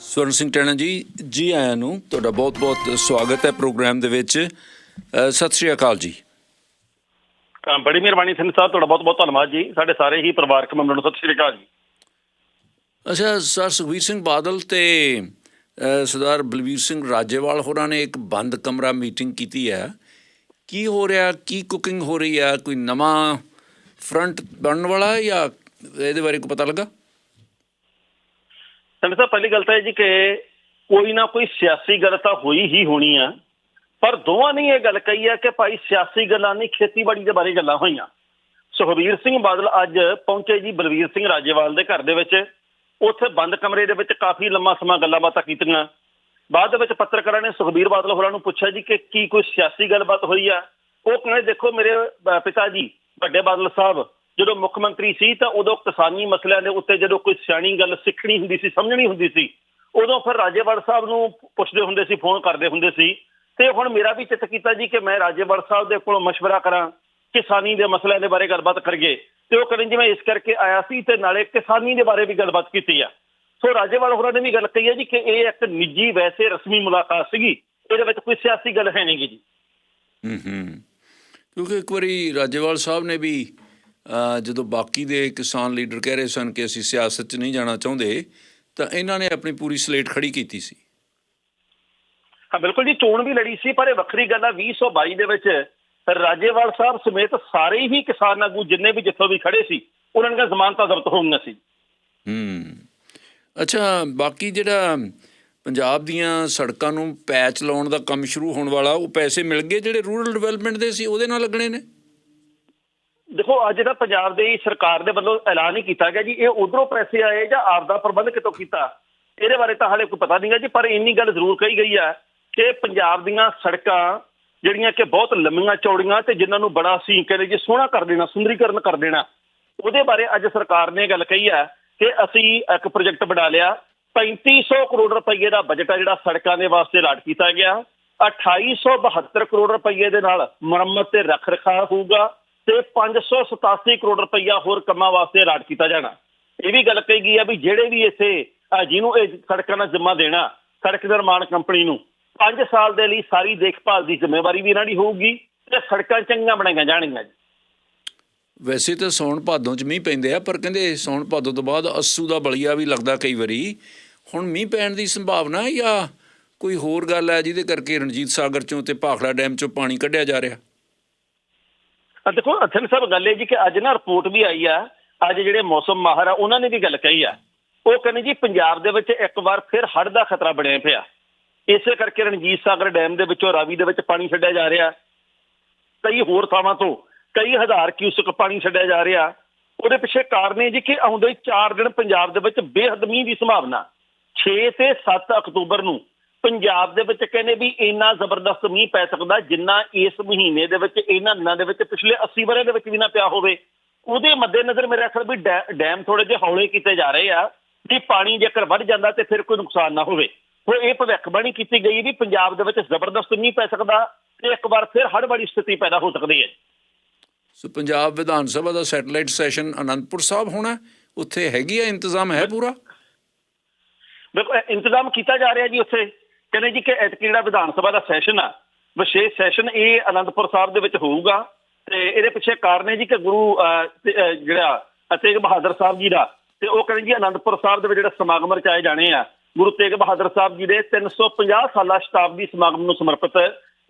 ਸਵਰਨ ਸਿੰਘ ਟੈਣਾ ਜੀ ਜੀ ਆਇਆਂ ਨੂੰ ਤੁਹਾਡਾ ਬਹੁਤ-ਬਹੁਤ ਸਵਾਗਤ ਹੈ ਪ੍ਰੋਗਰਾਮ ਦੇ ਵਿੱਚ। ਸਤਿ ਸ਼੍ਰੀ ਅਕਾਲ ਜੀ। ਬੜੀ ਮਿਹਰਬਾਨੀ ਸਿੰਘ ਸਾਹਿਬ ਤੁਹਾਡਾ ਬਹੁਤ ਬਹੁਤ ਧੰਨਵਾਦ ਜੀ। ਸਾਡੇ ਸਾਰੇ ਹੀ ਪਰਿਵਾਰਕ ਮੈਂਬਰਾਂ ਨੂੰ ਸਤਿ ਸ਼੍ਰੀ ਅਕਾਲ ਜੀ। ਅੱਛਾ ਸਰ ਸੁਖਬੀਰ ਸਿੰਘ ਬਾਦਲ ਤੇ ਸਰਦਾਰ ਬਲਵੀਰ ਸਿੰਘ ਰਾਜੇਵਾਲ ਹੋਰਾਂ ਨੇ ਇੱਕ ਬੰਦ ਕਮਰਾ ਮੀਟਿੰਗ ਕੀਤੀ ਹੈ। ਕੀ ਹੋ ਰਿਹਾ ਕੀ ਕੁਕਿੰਗ ਹੋ ਰਹੀ ਹੈ? ਕੋਈ ਨਵਾਂ ਫਰੰਟ ਬਣਨ ਵਾਲਾ ਹੈ ਜਾਂ ਇਹਦੇ ਬਾਰੇ ਕੋਈ ਪਤਾ ਲੱਗਾ? ਸਿੰਘ ਸਾਹਿਬ, ਪਹਿਲੀ ਗੱਲ ਤਾਂ ਇਹ ਜੀ ਕਿ ਕੋਈ ਨਾ ਕੋਈ ਸਿਆਸੀ ਗੱਲ ਤਾਂ ਹੋਈ ਹੀ ਹੋਣੀ ਆ। ਪਰ ਦੋਵਾਂ ਨੇ ਇਹ ਗੱਲ ਕਹੀ ਹੈ ਕਿ ਭਾਈ ਸਿਆਸੀ ਗੱਲਾਂ ਨਹੀਂ, ਖੇਤੀਬਾੜੀ ਦੇ ਬਾਰੇ ਗੱਲਾਂ ਹੋਈਆਂ। ਸੁਖਬੀਰ ਸਿੰਘ ਬਾਦਲ ਅੱਜ ਪਹੁੰਚੇ ਜੀ ਬਲਵੀਰ ਸਿੰਘ ਰਾਜੇਵਾਲ ਦੇ ਘਰ ਦੇ ਵਿੱਚ। ਉੱਥੇ ਬੰਦ ਕਮਰੇ ਦੇ ਵਿੱਚ ਕਾਫੀ ਲੰਮਾ ਸਮਾਂ ਗੱਲਾਂ ਬਾਤਾਂ ਕੀਤੀਆਂ। ਬਾਅਦ ਦੇ ਵਿੱਚ ਪੱਤਰਕਾਰਾਂ ਨੇ ਸੁਖਬੀਰ ਬਾਦਲ ਹੋਰਾਂ ਨੂੰ ਪੁੱਛਿਆ ਜੀ ਕਿ ਕੀ ਕੋਈ ਸਿਆਸੀ ਗੱਲਬਾਤ ਹੋਈ ਆ? ਉਹ ਕਹਿੰਦੇ, ਦੇਖੋ ਮੇਰੇ ਪਿਤਾ ਜੀ, ਵੱਡੇ ਬਾਦਲ ਸਾਹਿਬ ਜਦੋਂ ਮੁੱਖ ਮੰਤਰੀ ਸੀ ਤਾਂ ਉਦੋਂ ਕਿਸਾਨੀ ਮਸਲਿਆਂ ਦੇ ਉੱਤੇ ਜਦੋਂ ਕੋਈ ਸਿਆਣੀ ਗੱਲ ਸਿੱਖਣੀ ਹੁੰਦੀ ਸੀ ਸਮਝਣੀ ਹੁੰਦੀ ਸੀ ਉਦੋਂ ਫਿਰ ਰਾਜੇਵਾਲ ਸਾਹਿਬ ਨੂੰ ਪੁੱਛਦੇ ਹੁੰਦੇ ਸੀ ਫੋਨ ਕਰਦੇ ਹੁੰਦੇ ਸੀ ਤੇ ਹੁਣ ਮੇਰਾ ਵੀ ਚਿੱਤ ਕੀਤਾ ਜੀ ਕਿ ਮੈਂ ਰਾਜੇਵਾਲ ਸਾਹਿਬ ਦੇ ਕੋਲੋਂ مشورہ ਕਰਾਂ ਕਿਸਾਨੀ ਦੇ ਮਸਲਿਆਂ ਦੇ ਬਾਰੇ ਗੱਲਬਾਤ ਕਰੀਏ ਤੇ ਉਹ ਕਰਨ ਜਿਵੇਂ ਇਸ ਕਰਕੇ ਆਇਆ ਸੀ ਤੇ ਨਾਲੇ ਕਿਸਾਨੀ ਦੇ ਬਾਰੇ ਵੀ ਗੱਲਬਾਤ ਕੀਤੀ ਆ ਸੋ ਰਾਜੇਵਾਲ ਹੋਰਾਂ ਨੇ ਵੀ ਗੱਲ ਕਹੀ ਹੈ ਜੀ ਕਿ ਇਹ ਇੱਕ ਨਿੱਜੀ ਵੈਸੇ ਰਸਮੀ ਮੁਲਾਕਾਤ ਸੀਗੀ ਇਹਦੇ ਵਿੱਚ ਕੋਈ ਸਿਆਸੀ ਗੱਲ ਹੈ ਨਹੀਂਗੀ ਜੀ ਹੂੰ ਹੂੰ ਕਿਉਂਕਿ ਇੱਕ ਵਾਰੀ ਰਾਜੇਵਾਲ ਸਾਹਿਬ ਨੇ ਵੀ ਅ, ਜਦੋਂ ਬਾਕੀ ਦੇ ਕਿਸਾਨ ਲੀਡਰ ਕਹਿ ਰਹੇ ਸਨ ਕਿ ਅਸੀਂ ਸਿਆਸਤ 'ਚ ਨਹੀਂ ਜਾਣਾ ਚਾਹੁੰਦੇ ਤਾਂ ਇਹਨਾਂ ਨੇ ਆਪਣੀ ਪੂਰੀ ਸਲੇਟ ਖੜੀ ਕੀਤੀ ਸੀ। ਹਾਂ ਬਿਲਕੁਲ ਜੀ ਚੋਣ ਵੀ ਲੜੀ ਸੀ ਪਰ ਇਹ ਵੱਖਰੀ ਗੱਲ ਆ 2022 ਦੇ ਵਿੱਚ ਰਾਜੇਵਾਲ ਸਾਹਿਬ ਸਮੇਤ ਸਾਰੇ ਹੀ ਕਿਸਾਨ ਆਗੂ ਜਿੰਨੇ ਵੀ ਜਿੱਥੋਂ ਵੀ ਖੜੇ ਸੀ ਉਹਨਾਂ ਦੀਆਂ ਜ਼ਮਾਨਤਾਂ ਜ਼ਬਤ ਹੋ ਗਈਆਂ ਸੀ। ਹੂੰ। ਅੱਛਾ ਬਾਕੀ ਜਿਹੜਾ ਪੰਜਾਬ ਦੀਆਂ ਸੜਕਾਂ ਨੂੰ ਪੈਚ ਲਾਉਣ ਦਾ ਕੰਮ ਸ਼ੁਰੂ ਹੋਣ ਵਾਲਾ ਉਹ ਪੈਸੇ ਮਿਲ ਗਏ ਜਿਹੜੇ ਰੂਰਲ ਡਿਵੈਲਪਮੈਂਟ ਦੇ ਸੀ ਉਹਦੇ ਨਾਲ ਲੱਗਣੇ ਨੇ? ਦੇਖੋ, ਅੱਜ ਜਿਹੜਾ ਪੰਜਾਬ ਦੇ ਸਰਕਾਰ ਦੇ ਵੱਲੋਂ ਐਲਾਨ ਹੀ ਕੀਤਾ ਗਿਆ ਜੀ। ਇਹ ਉਧਰੋਂ ਪੈਸੇ ਆਏ ਜਾਂ ਆਪਦਾ ਪ੍ਰਬੰਧ ਕਿਤੋਂ ਕੀਤਾ? ਇਹਦੇ ਬਾਰੇ ਤਾਂ ਹਾਲੇ ਕੋਈ ਪਤਾ ਨਹੀਂਗਾ ਜੀ, ਪਰ ਇੰਨੀ ਗੱਲ ਜ਼ਰੂਰ ਕਹੀ ਗਈ ਹੈ ਕਿ ਪੰਜਾਬ ਦੀਆਂ ਸੜਕਾਂ ਜਿਹੜੀਆਂ ਕਿ ਬਹੁਤ ਲੰਮੀਆਂ ਚੌੜੀਆਂ ਤੇ ਜਿਨ੍ਹਾਂ ਨੂੰ ਬੜਾ ਅਸੀਂ ਕਹਿੰਦੇ ਜੀ ਸੋਹਣਾ ਕਰ ਦੇਣਾ, ਸੁੰਦਰੀਕਰਨ ਕਰ ਦੇਣਾ, ਉਹਦੇ ਬਾਰੇ ਅੱਜ ਸਰਕਾਰ ਨੇ ਗੱਲ ਕਹੀ ਹੈ ਕਿ ਅਸੀਂ ਇੱਕ ਪ੍ਰੋਜੈਕਟ ਬਣਾ ਲਿਆ। 3500 ਕਰੋੜ ਰੁਪਏ ਦਾ ਬਜਟ ਹੈ ਜਿਹੜਾ ਸੜਕਾਂ ਦੇ ਵਾਸਤੇ ਲਾਟ ਕੀਤਾ ਗਿਆ। 2872 ਕਰੋੜ ਰੁਪਏ ਦੇ ਨਾਲ ਮੁਰੰਮਤ ਤੇ ਰੱਖ ਰਖਾਅ ਹੋਊਗਾ। ਤੇ 587 ਕਰੋੜ ਰੁਪਈਆ ਹੋਰ ਕੰਮਾਂ ਵਾਸਤੇ ਅਲਾਟ ਕੀਤਾ ਜਾਣਾ। ਇਹ ਵੀ ਗੱਲ ਕਹੀ ਗਈ ਆ ਵੀ ਜਿਹੜੇ ਵੀ ਇੱਥੇ ਜਿਹਨੂੰ ਇਹ ਸੜਕਾਂ ਦਾ ਜ਼ਿੰਮਾ ਦੇਣਾ, ਸੜਕ ਨਿਰਮਾਣ ਕੰਪਨੀ ਨੂੰ 5 ਸਾਲ ਦੇ ਲਈ ਸਾਰੀ ਦੇਖਭਾਲ ਦੀ ਜ਼ਿੰਮੇਵਾਰੀ ਵੀ ਇਹਨਾਂ ਦੀ ਹੋਊਗੀ ਤੇ ਸੜਕਾਂ ਚੰਗੀਆਂ ਬਣਾਈਆਂ ਜਾਣਗੀਆਂ ਜੀ। ਵੈਸੇ ਤਾਂ ਸੌਣ ਭਾਦੋਂ 'ਚ ਮੀਂਹ ਪੈਂਦੇ ਆ, ਪਰ ਕਹਿੰਦੇ ਸੌਣ ਭਾਦੋਂ ਤੋਂ ਬਾਅਦ ਅੱਸੂ ਦਾ ਬਲੀਆ ਵੀ ਲੱਗਦਾ ਕਈ ਵਾਰੀ। ਹੁਣ ਮੀਂਹ ਪੈਣ ਦੀ ਸੰਭਾਵਨਾ ਜਾਂ ਕੋਈ ਹੋਰ ਗੱਲ ਹੈ ਜਿਹਦੇ ਕਰਕੇ ਰਣਜੀਤ ਸਾਗਰ 'ਚੋਂ ਤੇ ਭਾਖੜਾ ਡੈਮ 'ਚੋਂ ਪਾਣੀ ਕੱਢਿਆ ਜਾ ਰਿਹਾ? ਦੇਖੋ, ਅਥਨ ਸਾਹਿਬ, ਗੱਲ ਇਹ ਜੀ ਕਿ ਅੱਜ ਨਾ ਰਿਪੋਰਟ ਵੀ ਆਈ ਆ, ਅੱਜ ਜਿਹੜੇ ਮੌਸਮ ਮਾਹਰ ਆ, ਉਹਨਾਂ ਨੇ ਵੀ ਗੱਲ ਕਹੀ ਆ। ਉਹ ਕਹਿੰਦੇ ਜੀ, ਪੰਜਾਬ ਦੇ ਵਿੱਚ ਇੱਕ ਵਾਰ ਫਿਰ ਹੜ੍ਹ ਦਾ ਖਤਰਾ ਬਣਿਆ ਪਿਆ। ਇਸੇ ਕਰਕੇ ਰਣਜੀਤ ਸਾਗਰ ਡੈਮ ਦੇ ਵਿੱਚੋਂ ਰਾਵੀ ਦੇ ਵਿੱਚ ਪਾਣੀ ਛੱਡਿਆ ਜਾ ਰਿਹਾ। ਕਈ ਹੋਰ ਥਾਵਾਂ ਤੋਂ ਕਈ ਹਜ਼ਾਰ ਕਿਊਸਕ ਪਾਣੀ ਛੱਡਿਆ ਜਾ ਰਿਹਾ। ਉਹਦੇ ਪਿੱਛੇ ਕਾਰਨ ਇਹ ਜੀ ਕਿ ਆਉਂਦੇ 4 ਦਿਨ ਪੰਜਾਬ ਦੇ ਵਿੱਚ ਬੇਹੱਦ ਮੀਂਹ ਦੀ ਸੰਭਾਵਨਾ। 6 ਤੇ 7 ਅਕਤੂਬਰ ਨੂੰ ਪੰਜਾਬ ਦੇ ਵਿੱਚ ਕਹਿੰਦੇ ਵੀ ਇੰਨਾ ਜ਼ਬਰਦਸਤ ਮੀਂਹ ਪੈ ਸਕਦਾ ਜਿੰਨਾ ਇਸ ਮਹੀਨੇ ਦੇ ਵਿੱਚ ਇਹਨਾਂ ਦਿਨਾਂ ਦੇ ਵਿੱਚ ਪਿਛਲੇ 80 ਵਰ੍ਹੇ ਦੇ ਵਿੱਚ ਵੀ ਨਾ ਪਿਆ ਹੋਵੇ। ਉਹਦੇ ਮੱਦੇਨਜ਼ਰ ਮੇਰੇ ਖਿਆਲ ਵੀ ਡੈਮ ਥੋੜੇ ਜਿਹੇ ਹੌਲੇ ਕੀਤੇ ਜਾ ਰਹੇ ਆ ਕਿ ਪਾਣੀ ਜੇਕਰ ਵੱਧ ਜਾਂਦਾ ਤੇ ਫਿਰ ਕੋਈ ਨੁਕਸਾਨ ਨਾ ਹੋਵੇ। ਉਹ ਇਹ ਭਵਿੱਖਬਾਣੀ ਕੀਤੀ ਗਈ ਵੀ ਪੰਜਾਬ ਦੇ ਵਿੱਚ ਜ਼ਬਰਦਸਤ ਮੀਂਹ ਪੈ ਸਕਦਾ ਤੇ ਇੱਕ ਵਾਰ ਫਿਰ ਹੜ੍ਹ ਵਾਲੀ ਸਥਿਤੀ ਪੈਦਾ ਹੋ ਸਕਦੀ ਹੈ। ਸੋ ਪੰਜਾਬ ਵਿਧਾਨ ਸਭਾ ਦਾ ਸੈਟੇਲਾਈਟ ਸੈਸ਼ਨ ਅਨੰਦਪੁਰ ਸਾਹਿਬ ਹੋਣਾ ਉੱਥੇ ਹੈਗੀ ਆ ਇੰਤਜ਼ਾਮ ਹੈ ਪੂਰਾ? ਦੇਖੋ ਇੰਤਜ਼ਾਮ ਕੀਤਾ ਜਾ ਰਿਹਾ ਜੀ ਉੱਥੇ। ਕਹਿੰਦੇ ਜੀ ਕਿ ਐਤਕੀ ਜਿਹੜਾ ਵਿਧਾਨ ਸਭਾ ਦਾ ਸੈਸ਼ਨ ਆ, ਵਿਸ਼ੇਸ਼ ਸੈਸ਼ਨ ਇਹ ਅਨੰਦਪੁਰ ਸਾਹਿਬ ਦੇ ਵਿੱਚ ਹੋਊਗਾ ਤੇ ਇਹਦੇ ਪਿੱਛੇ ਕਾਰਨ ਹੈ ਜੀ ਕਿ ਗੁਰੂ ਜਿਹੜਾ ਤੇਗ ਬਹਾਦਰ ਸਾਹਿਬ ਜੀ ਦਾ ਤੇ ਉਹ ਕਹਿੰਦੇ ਜੀ ਅਨੰਦਪੁਰ ਸਾਹਿਬ ਦੇ ਵਿੱਚ ਜਿਹੜਾ ਸਮਾਗਮ ਰਚਾਏ ਜਾਣੇ ਆ, ਗੁਰੂ ਤੇਗ ਬਹਾਦਰ ਸਾਹਿਬ ਜੀ ਦੇ 350 ਸਾਲਾ ਸ਼ਤਾਬਦੀ ਸਮਾਗਮ ਨੂੰ ਸਮਰਪਿਤ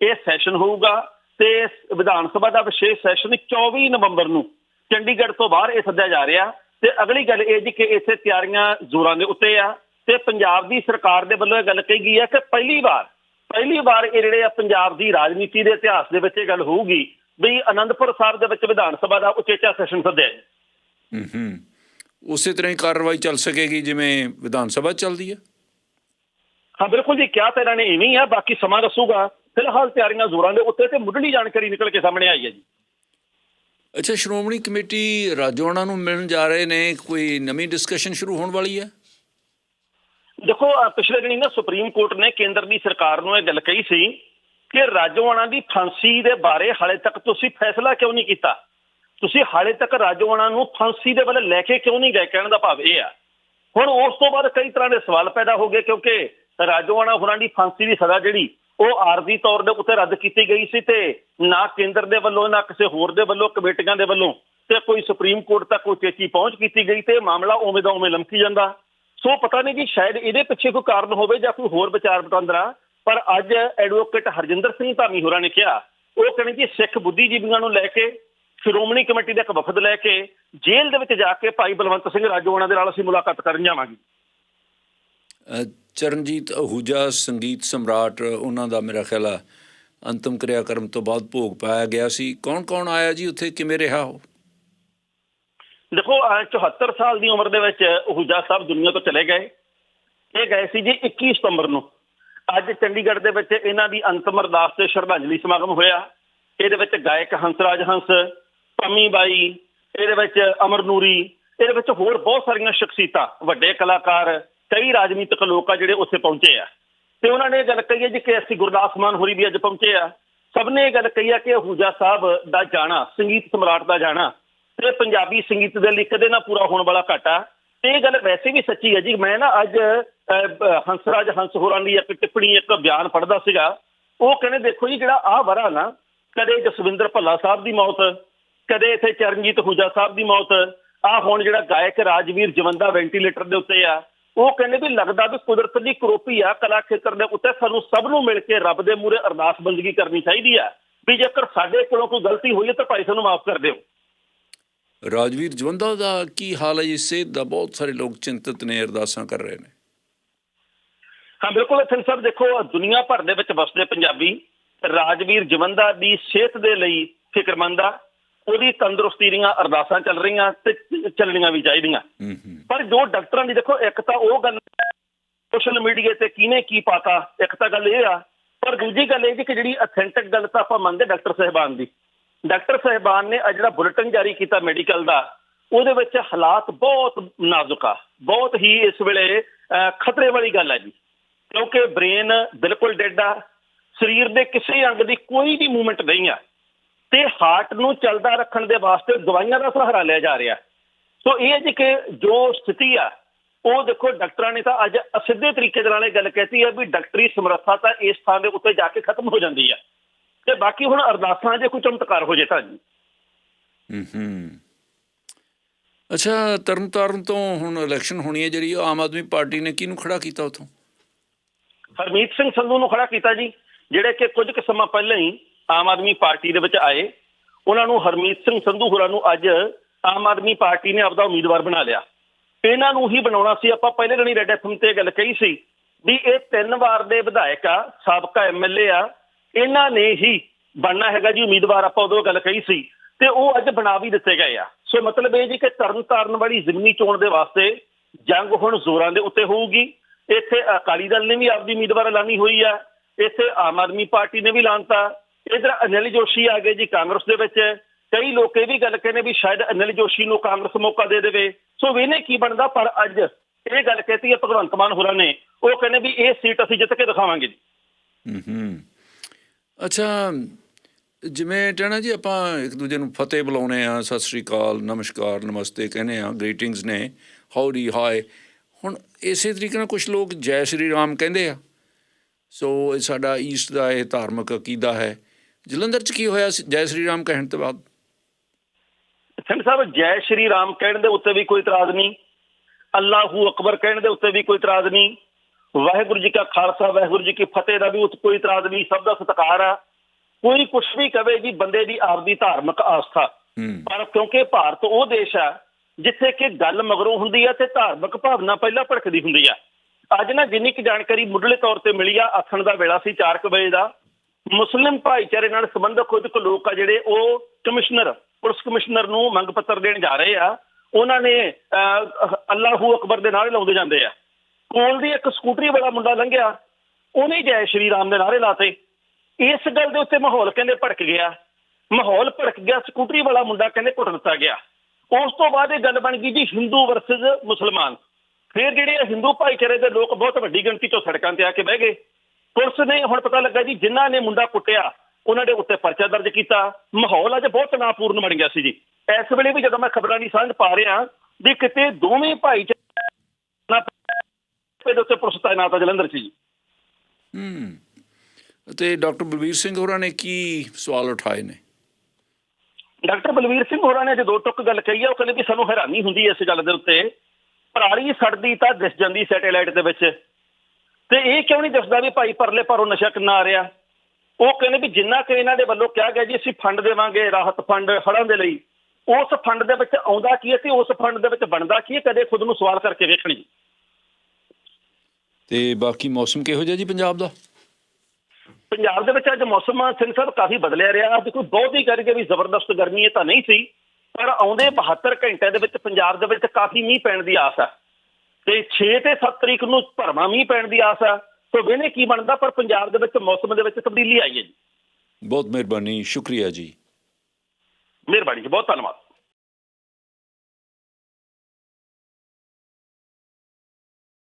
ਇਹ ਸੈਸ਼ਨ ਹੋਊਗਾ ਤੇ ਵਿਧਾਨ ਸਭਾ ਦਾ ਵਿਸ਼ੇਸ਼ ਸੈਸ਼ਨ 24 ਨਵੰਬਰ ਨੂੰ ਚੰਡੀਗੜ੍ਹ ਤੋਂ ਬਾਹਰ ਇਹ ਸੱਦਿਆ ਜਾ ਰਿਹਾ ਤੇ ਅਗਲੀ ਗੱਲ ਇਹ ਜੀ ਕਿ ਇੱਥੇ ਤਿਆਰੀਆਂ ਜ਼ੋਰਾਂ ਦੇ ਉੱਤੇ ਆ ਤੇ ਪੰਜਾਬ ਦੀ ਸਰਕਾਰ ਦੇ ਵੱਲੋਂ ਇਹ ਗੱਲ ਕਹੀ ਗਈ ਹੈ ਕਿ ਪਹਿਲੀ ਵਾਰ ਪਹਿਲੀ ਵਾਰ ਇਹ ਜਿਹੜੇ ਆ ਪੰਜਾਬ ਦੀ ਰਾਜਨੀਤੀ ਦੇ ਇਤਿਹਾਸ ਦੇ ਵਿੱਚ ਇਹ ਗੱਲ ਹੋਊਗੀ ਵੀ ਆਨੰਦਪੁਰ ਸਾਹਿਬ ਦੇ ਵਿੱਚ ਵਿਧਾਨ ਸਭਾ ਦਾ ਉਚੇਚਾ ਸੈਸ਼ਨ ਸੱਦਿਆ ਹੈ ਹੂੰ ਹੂੰ। ਉਸੇ ਤਰ੍ਹਾਂ ਹੀ ਕਾਰਵਾਈ ਚੱਲ ਸਕੇਗੀ ਜਿਵੇਂ ਵਿਧਾਨ ਸਭਾ ਚੱਲਦੀ ਹੈ? ਹਾਂ ਬਿਲਕੁਲ ਜੀ ਕਿਹਾ ਤਾਂ ਇਹਨਾਂ ਨੇ ਇਵੇਂ ਹੀ ਆ ਬਾਕੀ ਸਮਾਂ ਦੱਸੂਗਾ। ਫਿਲਹਾਲ ਤਿਆਰੀਆਂ ਜ਼ੋਰਾਂ ਦੇ ਉੱਤੇ ਤੇ ਮੁੱਢਲੀ ਜਾਣਕਾਰੀ ਨਿਕਲ ਕੇ ਸਾਹਮਣੇ ਆਈ ਹੈ ਜੀ। ਅੱਛਾ ਸ਼੍ਰੋਮਣੀ ਕਮੇਟੀ ਰਾਜੋਆਣਾ ਨੂੰ ਮਿਲਣ ਜਾ ਰਹੇ ਨੇ ਕੋਈ ਨਵੀਂ ਡਿਸਕਸ਼ਨ ਸ਼ੁਰੂ ਹੋਣ ਵਾਲੀ ਹੈ? ਦੇਖੋ ਪਿਛਲੇ ਦਿਨੀ ਨਾ ਸੁਪਰੀਮ ਕੋਰਟ ਨੇ ਕੇਂਦਰ ਦੀ ਸਰਕਾਰ ਨੂੰ ਇਹ ਗੱਲ ਕਹੀ ਸੀ ਕਿ ਰਾਜੋਆਣਾ ਦੀ ਫਾਂਸੀ ਦੇ ਬਾਰੇ ਹਾਲੇ ਤੱਕ ਤੁਸੀਂ ਫੈਸਲਾ ਕਿਉਂ ਨਹੀਂ ਕੀਤਾ? ਤੁਸੀਂ ਹਾਲੇ ਤੱਕ ਰਾਜੋਆਣਾ ਨੂੰ ਫਾਂਸੀ ਦੇ ਵੱਲ ਲੈ ਕੇ ਕਿਉਂ ਨਹੀਂ ਗਏ? ਕਹਿਣ ਦਾ ਭਾਵ ਇਹ ਆ। ਹੁਣ ਉਸ ਤੋਂ ਬਾਅਦ ਕਈ ਤਰ੍ਹਾਂ ਦੇ ਸਵਾਲ ਪੈਦਾ ਹੋ ਗਏ ਕਿਉਂਕਿ ਰਾਜੋਆਣਾ ਹੋਰਾਂ ਦੀ ਫਾਂਸੀ ਦੀ ਸਜ਼ਾ ਜਿਹੜੀ, ਉਹ ਆਰਜ਼ੀ ਤੌਰ ਦੇ ਉੱਤੇ ਰੱਦ ਕੀਤੀ ਗਈ ਸੀ ਤੇ ਨਾ ਕੇਂਦਰ ਦੇ ਵੱਲੋਂ, ਨਾ ਕਿਸੇ ਹੋਰ ਦੇ ਵੱਲੋਂ, ਕਮੇਟੀਆਂ ਦੇ ਵੱਲੋਂ ਤੇ ਕੋਈ ਸੁਪਰੀਮ ਕੋਰਟ ਤੱਕ ਕੋਈ ਚੇਚੀ ਪਹੁੰਚ ਕੀਤੀ ਗਈ ਤੇ ਮਾਮਲਾ ਉਵੇਂ ਦਾ ਉਵੇਂ ਲਮਕੀ ਜਾਂਦਾ। ਸੋ ਪਤਾ ਨਹੀਂ ਜੀ, ਸ਼ਾਇਦ ਇਹਦੇ ਪਿੱਛੇ ਕੋਈ ਕਾਰਨ ਹੋਵੇ ਜਾਂ ਕੋਈ ਹੋਰ ਵਿਚਾਰ ਵਟਾਂਦਰਾ, ਪਰ ਅੱਜ ਐਡਵੋਕੇਟ ਹਰਜਿੰਦਰ ਸਿੰਘ ਧਾਮੀ ਹੋਰਾਂ ਨੇ ਕਿਹਾ, ਉਹ ਕਹਿੰਦੇ ਜੀ, ਸਿੱਖ ਬੁੱਧੀਜੀਵੀਆਂ ਨੂੰ ਲੈ ਕੇ, ਸ਼੍ਰੋਮਣੀ ਕਮੇਟੀ ਦਾ ਇੱਕ ਵਫਦ ਲੈ ਕੇ, ਜੇਲ੍ਹ ਦੇ ਵਿੱਚ ਜਾ ਕੇ ਭਾਈ ਬਲਵੰਤ ਸਿੰਘ ਰਾਜੋਆਣਾ ਦੇ ਨਾਲ ਅਸੀਂ ਮੁਲਾਕਾਤ ਕਰਨ ਜਾਵਾਂਗੇ। ਚਰਨਜੀਤ ਅਹੂਜਾ, ਸੰਗੀਤ ਸਮਰਾਟ, ਉਹਨਾਂ ਦਾ ਮੇਰਾ ਖਿਆਲ ਆ, ਅੰਤਮ ਕਿਰਿਆਕਰਮ ਤੋਂ ਬਾਅਦ ਭੋਗ ਪਾਇਆ ਗਿਆ ਸੀ। ਕੌਣ ਕੌਣ ਆਇਆ ਜੀ ਉੱਥੇ? ਕਿਵੇਂ ਰਿਹਾ ਉਹ? ਦੇਖੋ, ਅਹ 74 ਸਾਲ ਦੀ ਉਮਰ ਦੇ ਵਿੱਚ ਹੁਜਾ ਸਾਹਿਬ ਦੁਨੀਆ ਤੋਂ ਚਲੇ ਗਏ। ਇਹ ਗਏ ਸੀ ਜੀ 21 ਸਤੰਬਰ ਨੂੰ। ਅੱਜ ਚੰਡੀਗੜ੍ਹ ਦੇ ਵਿੱਚ ਇਹਨਾਂ ਦੀ ਅੰਤਮ ਅਰਦਾਸ ਤੇ ਸ਼ਰਧਾਂਜਲੀ ਸਮਾਗਮ ਹੋਇਆ। ਇਹਦੇ ਵਿੱਚ ਗਾਇਕ ਹੰਸਰਾਜ ਹੰਸ ਪੰਮੀ ਬਾਈ, ਇਹਦੇ ਵਿੱਚ ਅਮਰ ਨੂਰੀ, ਇਹਦੇ ਵਿੱਚ ਹੋਰ ਬਹੁਤ ਸਾਰੀਆਂ ਸ਼ਖਸੀਅਤਾਂ, ਵੱਡੇ ਕਲਾਕਾਰ, ਕਈ ਰਾਜਨੀਤਿਕ ਲੋਕ ਆ ਜਿਹੜੇ ਉੱਥੇ ਪਹੁੰਚੇ ਆ। ਤੇ ਉਹਨਾਂ ਨੇ ਇਹ ਗੱਲ ਕਹੀ ਹੈ ਜੀ ਕਿ ਅਸੀਂ ਗੁਰਦਾਸ ਮਾਨ ਹੋਰੀ ਵੀ ਅੱਜ ਪਹੁੰਚੇ ਆ। ਸਭ ਨੇ ਇਹ ਗੱਲ ਕਹੀ ਆ ਕਿ ਹੂਜਾ ਸਾਹਿਬ ਦਾ ਜਾਣਾ, ਸੰਗੀਤ ਸਮਰਾਟ ਦਾ ਜਾਣਾ। ਤੇ ਪੰਜਾਬੀ ਸੰਗੀਤ ਦੇ ਲਈ ਕਦੇ ਨਾ ਪੂਰਾ ਹੋਣ ਵਾਲਾ ਘਾਟਾ। ਤੇ ਇਹ ਗੱਲ ਵੈਸੇ ਵੀ ਸੱਚੀ ਹੈ ਜੀ। ਮੈਂ ਨਾ ਅੱਜ ਅਹ, ਬ- ਹੰਸਰਾਜ ਹੰਸ ਹੋਰਾਂ ਦੀ ਇੱਕ ਟਿੱਪਣੀ ਇੱਕ ਬਿਆਨ ਪੜ੍ਹਦਾ ਸੀਗਾ। ਉਹ ਕਹਿੰਦੇ ਦੇਖੋ ਜੀ ਜਿਹੜਾ ਆਹ ਵਰਾ ਨਾ ਕਦੇ ਜਸਵਿੰਦਰ ਭੱਲਾ ਸਾਹਿਬ ਦੀ ਮੌਤ ਕਦੇ ਇੱਥੇ ਚਰਨਜੀਤ ਹੁਜਾ ਸਾਹਿਬ ਦੀ ਮੌਤ ਆਹ ਹੁਣ ਜਿਹੜਾ ਗਾਇਕ ਰਾਜਵੀਰ ਜਵੰਦਾ ਵੈਂਟੀਲੇਟਰ ਦੇ ਉੱਤੇ ਆ ਉਹ ਕਹਿੰਦੇ ਵੀ ਲੱਗਦਾ ਵੀ ਕੁਦਰਤ ਦੀ ਕਰੋਪੀ ਆ ਕਲਾ ਖੇਤਰ ਦੇ ਉੱਤੇ ਸਾਨੂੰ ਸਭ ਨੂੰ ਮਿਲ ਕੇ ਰੱਬ ਦੇ ਮੂਹਰੇ ਅਰਦਾਸ ਬੰਦਗੀ ਕਰਨੀ ਚਾਹੀਦੀ ਆ। ਵੀ ਜੇਕਰ ਸਾਡੇ ਕੋਲੋਂ ਕੋਈ ਗਲਤੀ ਹੋਈ ਹੈ ਤਾਂ ਭਾਈ ਸਾਨੂੰ ਮਾਫ ਕਰ ਦਿਓ। ਰਾਜਵੀਰ ਜਵੰਦਾ ਦਾ ਕੀ ਹਾਲ ਹੈ ਜੀ? ਸਿਹਤ ਦਾ ਬਹੁਤ ਸਾਰੇ ਲੋਕ ਚਿੰਤਤ ਨੇ ਅਰਦਾਸਾਂ ਕਰ ਰਹੇ ਨੇ। ਹਾਂ ਬਿਲਕੁਲ ਇਥੇ ਸਰ ਦੇਖੋ ਦੁਨੀਆ ਭਰ ਦੇ ਵਿੱਚ ਵਸਦੇ ਪੰਜਾਬੀ ਰਾਜਵੀਰ ਜਵੰਦਾ ਦੀ ਸਿਹਤ ਦੇ ਲਈ ਫਿਕਰਮੰਦ ਆ। ਉਹਦੀ ਤੰਦਰੁਸਤੀ ਦੀਆਂ ਅਰਦਾਸਾਂ ਚੱਲ ਰਹੀਆਂ ਤੇ ਚੱਲਣੀਆਂ ਵੀ ਚਾਹੀਦੀਆਂ। ਪਰ ਜੋ ਡਾਕਟਰਾਂ ਦੀ ਦੇਖੋ ਇੱਕ ਤਾਂ ਉਹ ਗੱਲ ਸੋਸ਼ਲ ਮੀਡੀਆ ਤੇ ਕਿਹਨੇ ਕੀ ਪਾਤਾ ਇੱਕ ਤਾਂ ਗੱਲ ਇਹ ਆ। ਪਰ ਦੂਜੀ ਗੱਲ ਇਹ ਕਿ ਜਿਹੜੀ ਅਥੈਂਟਿਕ ਗੱਲ ਤਾਂ ਆਪਾਂ ਮੰਨਦੇ ਡਾਕਟਰ ਸਾਹਿਬਾਨ ਦੀ। ਡਾਕਟਰ ਸਾਹਿਬਾਨ ਨੇ ਆ ਜਿਹੜਾ ਬੁਲੇਟਿਨ ਜਾਰੀ ਕੀਤਾ ਮੈਡੀਕਲ ਦਾ, ਉਹਦੇ ਵਿੱਚ ਹਾਲਾਤ ਬਹੁਤ ਨਾਜ਼ੁਕ ਆ। ਬਹੁਤ ਹੀ ਇਸ ਵੇਲੇ ਖਤਰੇ ਵਾਲੀ ਗੱਲ ਹੈ ਜੀ। ਕਿਉਂਕਿ ਬ੍ਰੇਨ ਬਿਲਕੁਲ ਡੈਡ ਆ, ਸਰੀਰ ਦੇ ਕਿਸੇ ਅੰਗ ਦੀ ਕੋਈ ਵੀ ਮੂਵਮੈਂਟ ਨਹੀਂ ਆ। ਤੇ ਹਾਰਟ ਨੂੰ ਚੱਲਦਾ ਰੱਖਣ ਦੇ ਵਾਸਤੇ ਦਵਾਈਆਂ ਦਾ ਸਹਾਰਾ ਲਿਆ ਜਾ ਰਿਹਾ। ਸੋ ਇਹ ਜੀ ਕਿ ਜੋ ਸਥਿਤੀ ਆ, ਉਹ ਦੇਖੋ ਡਾਕਟਰਾਂ ਨੇ ਤਾਂ ਅੱਜ ਅਸਿੱਧੇ ਤਰੀਕੇ ਦੇ ਨਾਲ ਇਹ ਗੱਲ ਕਹਿਤੀ ਹੈ ਵੀ ਡਾਕਟਰੀ ਸਮਰੱਥਾ ਤਾਂ ਇਸ ਥਾਂ ਦੇ ਉੱਤੇ ਜਾ ਕੇ ਖਤਮ ਹੋ ਜਾਂਦੀ ਆ। ਤੇ ਬਾਕੀ ਹੁਣ ਅਰਦਾਸਾਂ ਜੇ ਕੋਈ ਚਮਤਕਾਰ ਹੋ ਜੇ ਤਾਂ ਜੀ। ਹੂੰ ਹੂੰ ਅੱਛਾ ਤਰਨਤਾਰਨ ਤੋਂ ਹੁਣ ਇਲੈਕਸ਼ਨ ਹੋਣੀ ਹੈ ਜਿਹੜੀ ਆਮ ਆਦਮੀ ਪਾਰਟੀ ਨੇ ਕਿਹਨੂੰ ਖੜਾ ਕੀਤਾ ਉਥੋਂ? ਹਰਮੀਤ ਸਿੰਘ ਸੰਧੂ ਨੂੰ ਖੜਾ ਕੀਤਾ ਜੀ ਜਿਹੜੇ ਕਿ ਕੁਝ ਕੁ ਸਮਾਂ ਪਹਿਲਾਂ ਹੀ ਆਮ ਆਦਮੀ ਪਾਰਟੀ ਦੇ ਵਿੱਚ ਆਏ। ਉਹਨਾਂ ਨੂੰ ਹਰਮੀਤ ਸਿੰਘ ਸੰਧੂ ਹੋਰਾਂ ਨੂੰ ਅੱਜ ਆਮ ਆਦਮੀ ਪਾਰਟੀ ਨੇ ਆਪਦਾ ਉਮੀਦਵਾਰ ਬਣਾ ਲਿਆ। ਇਹਨਾਂ ਨੂੰ ਹੀ ਬਣਾਉਣਾ ਸੀ ਆਪਾਂ ਪਹਿਲੇ ਦਿਨ ਹੀ ਰੈਡ ਐਫਐਮ ਤੇ ਗੱਲ ਕਹੀ ਸੀ ਵੀ ਇਹ ਤਿੰਨ ਵਾਰ ਦੇ ਵਿਧਾਇਕ ਆ ਸਾਬਕਾ ਐਮਐਲਏ ਆ ਇਹਨਾਂ ਨੇ ਹੀ ਬਣਨਾ ਹੈਗਾ ਜੀ, ਉਮੀਦਵਾਰ ਆਪਾਂ ਉਦੋਂ ਗੱਲ ਕਹੀ ਸੀ ਤੇ ਉਹ ਅੱਜ ਬਣਾ ਵੀ ਦਿੱਤੇ ਗਏ ਆ। ਸੋ ਮਤਲਬ ਇਹ ਜੀ ਕਿ ਤਰਨ ਤਾਰਨ ਵਾਲੀ ਜ਼ਿਮਨੀ ਚੋਣ ਦੇ ਵਾਸਤੇ ਜੰਗ ਹੁਣ ਜ਼ੋਰਾਂ ਦੇ ਉੱਤੇ ਹੋਊਗੀ। ਇੱਥੇ ਅਕਾਲੀ ਦਲ ਨੇ ਵੀ ਆਪਦੀ ਉਮੀਦਵਾਰ ਐਲਾਨੀ ਹੋਈ ਆ। ਇੱਥੇ ਆਮ ਆਦਮੀ ਪਾਰਟੀ ਨੇ ਵੀ ਐਲਾਨਤਾ ਇਧਰ ਅਨਿਲ ਜੋਸ਼ੀ ਆ ਗਏ ਜੀ ਕਾਂਗਰਸ ਦੇ ਵਿੱਚ। ਕਈ ਲੋਕ ਇਹ ਵੀ ਗੱਲ ਕਹਿੰਦੇ ਵੀ ਸ਼ਾਇਦ ਅਨਿਲ ਜੋਸ਼ੀ ਨੂੰ ਕਾਂਗਰਸ ਮੌਕਾ ਦੇ ਦੇਵੇ। ਸੋ ਵੇਨੇ ਕੀ ਬਣਦਾ? ਪਰ ਅੱਜ ਇਹ ਗੱਲ ਕਹਤੀ ਹੈ ਭਗਵੰਤ ਮਾਨ ਹੋਰਾਂ ਨੇ। ਉਹ ਕਹਿੰਦੇ ਵੀ ਇਹ ਸੀਟ ਅਸੀਂ ਜਿੱਤ ਕੇ ਦਿਖਾਵਾਂਗੇ ਜੀ। ਹੂੰ ਹੂੰ। ਅੱਛਾ, ਜਿਵੇਂ ਟਣਾ ਜੀ, ਆਪਾਂ ਇੱਕ ਦੂਜੇ ਨੂੰ ਫਤਿਹ ਬੁਲਾਉਨੇ ਆ, ਸਤਿ ਸ੍ਰੀ ਅਕਾਲ, ਨਮਸਕਾਰ, ਨਮਸਤੇ ਕਹਿੰਦੇ ਆ ਗ੍ਰੀਟਿੰਗਸ ਨੇ ਹਾਊਡੀ ਹਾਈ ਹੁਣ ਇਸੇ ਤਰੀਕੇ ਨਾਲ ਕੁਝ ਲੋਕ ਜੈ ਸ਼੍ਰੀ ਰਾਮ ਕਹਿੰਦੇ ਆ। ਸੋ ਇਹ ਸਾਡਾ ਈਸਟ ਦਾ ਇਹ ਧਾਰਮਿਕ ਅਕੀਦਾ ਹੈ। ਜਲੰਧਰ ਚ ਕੀ ਹੋਇਆ ਜੈ ਸ਼੍ਰੀ ਰਾਮ ਕਹਿਣ ਤੋਂ ਬਾਅਦ? ਸਿੰਘ ਸਾਹਿਬ, ਜੈ ਸ਼੍ਰੀ ਰਾਮ ਕਹਿਣ ਦੇ ਉੱਤੇ ਵੀ ਕੋਈ ਇਤਰਾਜ਼ ਨਹੀਂ। ਅੱਲਾਹੂ ਅਕਬਰ ਕਹਿਣ ਦੇ ਉੱਤੇ ਵੀ ਕੋਈ ਇਤਰਾਜ਼ ਨਹੀਂ। ਵਾਹਿਗੁਰੂ ਜੀ ਕਾ ਖਾਲਸਾ ਵਾਹਿਗੁਰੂ ਜੀ ਕੀ ਫਤਿਹ ਦਾ ਵੀ ਉੱਤੇ ਕੋਈ ਇਤਰਾਜ਼ ਨਹੀਂ ਸਭ ਦਾ ਸਤਿਕਾਰ ਆ। ਕੋਈ ਕੁਛ ਵੀ ਕਵੇ ਜੀ ਬੰਦੇ ਦੀ ਆਪਦੀ ਧਾਰਮਿਕ ਆਸਥਾ। ਪਰ ਕਿਉਂਕਿ ਭਾਰਤ ਉਹ ਦੇਸ਼ ਆ ਜਿੱਥੇ ਕਿ ਗੱਲ ਮਗਰੋਂ ਹੁੰਦੀ ਆ ਤੇ ਧਾਰਮਿਕ ਭਾਵਨਾ ਪਹਿਲਾਂ ਭੜਕਦੀ ਹੁੰਦੀ ਆ। ਅੱਜ ਨਾ ਜਿੰਨੀ ਕੁ ਜਾਣਕਾਰੀ ਮੁੱਢਲੇ ਤੌਰ ਤੇ ਮਿਲੀ ਆ ਆਥਣ ਦਾ ਵੇਲਾ ਸੀ 4 ਵਜੇ ਦਾ। ਮੁਸਲਿਮ ਭਾਈਚਾਰੇ ਨਾਲ ਸੰਬੰਧਿਤ ਕੁਝ ਕੁ ਲੋਕ ਆ ਜਿਹੜੇ ਉਹ ਕਮਿਸ਼ਨਰ ਪੁਲਿਸ ਕਮਿਸ਼ਨਰ ਨੂੰ ਮੰਗ ਪੱਤਰ ਦੇਣ ਜਾ ਰਹੇ ਆ। ਉਹਨਾਂ ਨੇ ਅੱਲਾਹੂ ਅਕਬਰ ਦੇ ਨਾਰੇ ਲਾਉਂਦੇ ਜਾਂਦੇ ਆ। ਕੋਲ ਦੀ ਇੱਕ ਸਕੂਟਰੀ ਵਾਲਾ ਮੁੰਡਾ ਲੰਘਿਆ, ਉਹਨੇ ਜੈ ਸ਼੍ਰੀ ਰਾਮ ਦੇ ਨਾਰੇ ਲਾਤੇ। ਇਸ ਗੱਲ ਦੇ ਉੱਤੇ ਮਾਹੌਲ ਕਹਿੰਦੇ ਭੜਕ ਗਿਆ। ਮਾਹੌਲ ਭੜਕ ਗਿਆ, ਸਕੂਟਰੀ ਵਾਲਾ ਮੁੰਡਾ ਕਹਿੰਦੇ ਕੁੱਟ ਦਿੱਤਾ ਗਿਆ। ਉਸ ਤੋਂ ਬਾਅਦ ਇਹ ਗੱਲ ਬਣ ਗਈ ਜੀ ਹਿੰਦੂ ਵਰਸਸ ਮੁਸਲਮਾਨ। ਫਿਰ ਜਿਹੜੇ ਹਿੰਦੂ ਭਾਈਚਾਰੇ ਦੇ ਲੋਕ ਬਹੁਤ ਵੱਡੀ ਗਿਣਤੀ 'ਚੋਂ ਸੜਕਾਂ ਤੇ ਆ ਕੇ ਬਹਿ ਗਏ। ਪੁਲਿਸ ਨੇ ਹੁਣ ਪਤਾ ਲੱਗਾ ਜੀ ਜਿਨ੍ਹਾਂ ਨੇ ਮੁੰਡਾ ਕੁੱਟਿਆ, ਉਹਨਾਂ ਦੇ ਉੱਤੇ ਪਰਚਾ ਦਰਜ ਕੀਤਾ। ਮਾਹੌਲ ਅੱਜ ਬਹੁਤ ਤਣਾਅਪੂਰਨ ਬਣ ਗਿਆ ਸੀ ਜੀ। ਇਸ ਵੇਲੇ ਵੀ ਜਦੋਂ ਮੈਂ ਖਬਰਾਂ ਦੀ ਸਾਂਝ ਪਾ ਰਿਹਾ, ਵੀ ਕਿਤੇ ਦੋਵੇਂ ਭਾਈਚਾਰੇ ਦੇ ਉੱਤੇ ਪੁਲਿਸ ਤਾਇਨਾਤ ਆ ਜਲੰਧਰ 'ਚ ਜੀ ਹੂੰ। ਤੇ ਡਾਕਟਰ ਬਲਵੀਰ ਸਿੰਘ ਹੋਰਾਂ ਨੇ ਕੀ ਸਵਾਲ ਉਠਾਏ ਨੇ? ਡਾਕਟਰ ਬਲਵੀਰ ਸਿੰਘ ਹੋਰਾਂ ਨੇ ਜੇ ਦੋ ਟੁੱਕ ਗੱਲ ਕਹੀ ਆ ਉਹ ਕਹਿੰਦੇ ਵੀ ਸਾਨੂੰ ਹੈਰਾਨੀ ਹੁੰਦੀ ਹੈ ਇਸ ਗੱਲ ਦੇ ਉੱਤੇ। ਪਰਾਲੀ ਸੜਦੀ ਤਾਂ ਦਿਸ ਜਾਂਦੀ ਸੈਟੇਲਾਈਟ ਦੇ ਵਿੱਚ। ਤੇ ਇਹ ਕਿਉਂ ਨਹੀਂ ਦਿਸਦਾ ਵੀ ਭਾਈ ਪਰਲੇ ਪਰੋਂ ਨਸ਼ਾ ਕਿੰਨਾ ਆ ਰਿਹਾ? ਉਹ ਕਹਿੰਦੇ ਵੀ ਜਿੰਨਾ ਕਿ ਇਹਨਾਂ ਦੇ ਵੱਲੋਂ ਕਿਹਾ ਗਿਆ ਜੀ ਅਸੀਂ ਫੰਡ ਦੇਵਾਂਗੇ ਰਾਹਤ ਫੰਡ ਹੜ੍ਹਾਂ ਦੇ ਲਈ। ਉਸ ਫੰਡ ਦੇ ਵਿੱਚ ਆਉਂਦਾ ਕੀ ਹੈ ਤੇ ਉਸ ਫੰਡ ਦੇ ਵਿੱਚ ਬਣਦਾ ਕੀ ਹੈ ਕਦੇ ਖੁਦ ਨੂੰ ਸਵਾਲ ਕਰਕੇ ਵੇਖਣ। ਤੇ ਬਾਕੀ ਮੌਸਮ ਕਿਹੋ ਜਿਹਾ ਜੀ ਪੰਜਾਬ ਦਾ? ਪੰਜਾਬ ਦੇ ਵਿੱਚ ਅੱਜ ਮੌਸਮ ਸਿੰਘ ਸਾਹਿਬ ਕਾਫੀ ਬਦਲਿਆ ਰਿਹਾ। ਕੋਈ ਬਹੁਤ ਹੀ ਕਰਕੇ ਵੀ ਜ਼ਬਰਦਸਤ ਗਰਮੀ ਇਹ ਤਾਂ ਨਹੀਂ ਸੀ ਪਰ ਆਉਂਦੇ 72 ਘੰਟਿਆਂ ਦੇ ਵਿੱਚ ਪੰਜਾਬ ਦੇ ਵਿੱਚ ਕਾਫੀ ਮੀਂਹ ਪੈਣ ਦੀ ਆਸ ਹੈ ਤੇ 6 ਤੇ 7 ਤਰੀਕ ਨੂੰ ਭਰਮਾ ਮੀਂਹ ਪੈਣ ਦੀ ਆਸ ਹੈ ਸੋ ਵੇਨੇ ਕੀ ਬਣਦਾ ਪਰ ਪੰਜਾਬ ਦੇ ਵਿੱਚ ਮੌਸਮ ਦੇ ਵਿੱਚ ਤਬਦੀਲੀ ਆਈ ਹੈ ਜੀ। ਬਹੁਤ ਮਿਹਰਬਾਨੀ ਸ਼ੁਕਰੀਆ ਜੀ। ਮਿਹਰਬਾਨੀ ਜੀ ਬਹੁਤ ਧੰਨਵਾਦ।